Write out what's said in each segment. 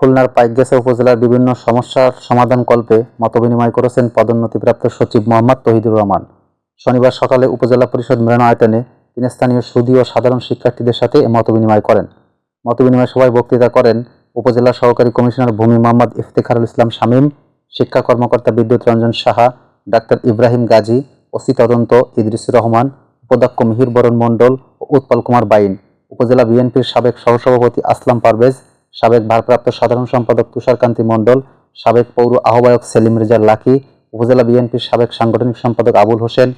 খুলনার পাইকগাছা উপজেলার বিভিন্ন সমস্যার সমাধান কল্পে মতবিনিময় করেছেন পদোন্নতিপ্রাপ্ত সচিব মোহাম্মদ তহিদুর রহমান। শনিবার সকালে উপজেলা পরিষদ মিলনায়তনে তিনি স্থানীয় সুদী ও সাধারণ শিক্ষার্থীদের সাথে মতবিনিময় করেন। মতবিনিময় সভায় বক্তৃতা করেন উপজেলা সহকারী কমিশনার ভূমি মোহাম্মদ ইফতেখারুল ইসলাম শামীম, শিক্ষা কর্মকর্তা বিদ্যুৎ রঞ্জন সাহা, ডাক্তার ইব্রাহিম গাজী, ওসি তদন্ত ইদ্রিসুর রহমান, উপাধ্যক্ষ মিহির বরণ মণ্ডল ও উৎপল কুমার বাইন। উপজেলা বিএনপির সাবেক সহসভাপতি আসলাম পারভেজ সাবেক ভারপ্রাপ্ত সাধারণ সম্পাদক তুষারকান্তি মণ্ডল, সাবেক পৌর আহ্বায়ক সেলিম রেজার লাকি, উপজেলা বিএনপির সাবেক সাংগঠনিক সম্পাদক আবুল হোসেন,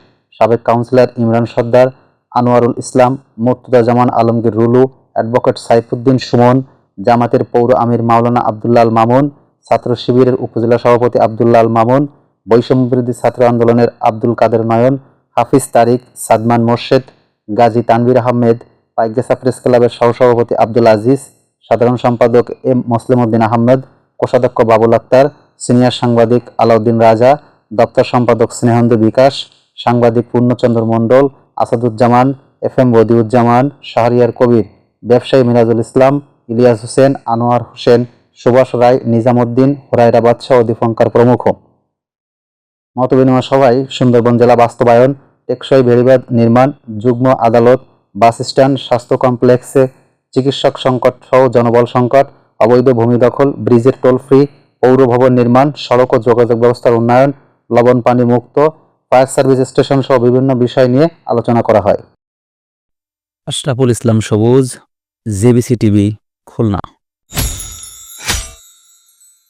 সাবেক কাউন্সিলর ইমরান সর্দার, আনোয়ারুল ইসলাম মুর্তুজা জামান আলমগীর রুলু, অ্যাডভোকেট সাইফুদ্দিন সুমন, জামাতের পৌর আমির মাওলানা আবদুল্লাল মামুন, ছাত্র শিবিরের উপজেলা সভাপতি আবদুল্লাল মামুন, বৈষম্য বিরোধী ছাত্র আন্দোলনের আব্দুল কাদের নয়ন, হাফিজ তারিক, সাদমান মোর্শেদ, গাজী তানভীর আহমেদ, পাইকগাছা প্রেস ক্লাবের সহসভাপতি আব্দুল আজিজ সাধারণ সম্পাদক এম মোসলিম উদ্দিন আহমেদ, কোষাধ্যক্ষ বাবুল আক্তার, সিনিয়র সাংবাদিক আলাউদ্দিন রাজা, দপ্তর সম্পাদক স্নেহান্দু বিকাশ, সাংবাদিক পূর্ণচন্দ্র মণ্ডল, আসাদুজ্জামান এফ এম বদিউজ্জামান, শাহরিয়ার কবির, ব্যবসায়ী মিরাজুল ইসলাম, ইলিয়াস হোসেন, আনোয়ার হোসেন, সুভাষ রায়, নিজামুদ্দিন হুরাইরা বাদশাহ দীপঙ্কর প্রমুখ। মতবিনিময় সভায় সুন্দরবন জেলা বাস্তবায়ন, টেকসই বেড়িবাঁধ নির্মাণ, যুগ্ম আদালত, বাস স্ট্যান্ড, স্বাস্থ্য কমপ্লেক্সে চিকিৎসক সংকট সহ জনবল সংকট, অবৈধ ভূমি দখল, ব্রিজের টোল ফ্রি, পৌর ভবন নির্মাণ, সড়ক ও যোগাযোগ ব্যবস্থার উন্নয়ন, লবণ পানি মুক্ত, ফায়ার সার্ভিস স্টেশন সহ বিভিন্ন বিষয় নিয়ে আলোচনা করা হয়। আশরাফুল ইসলাম সবুজ, জেবিসি টিভি, খুলনা।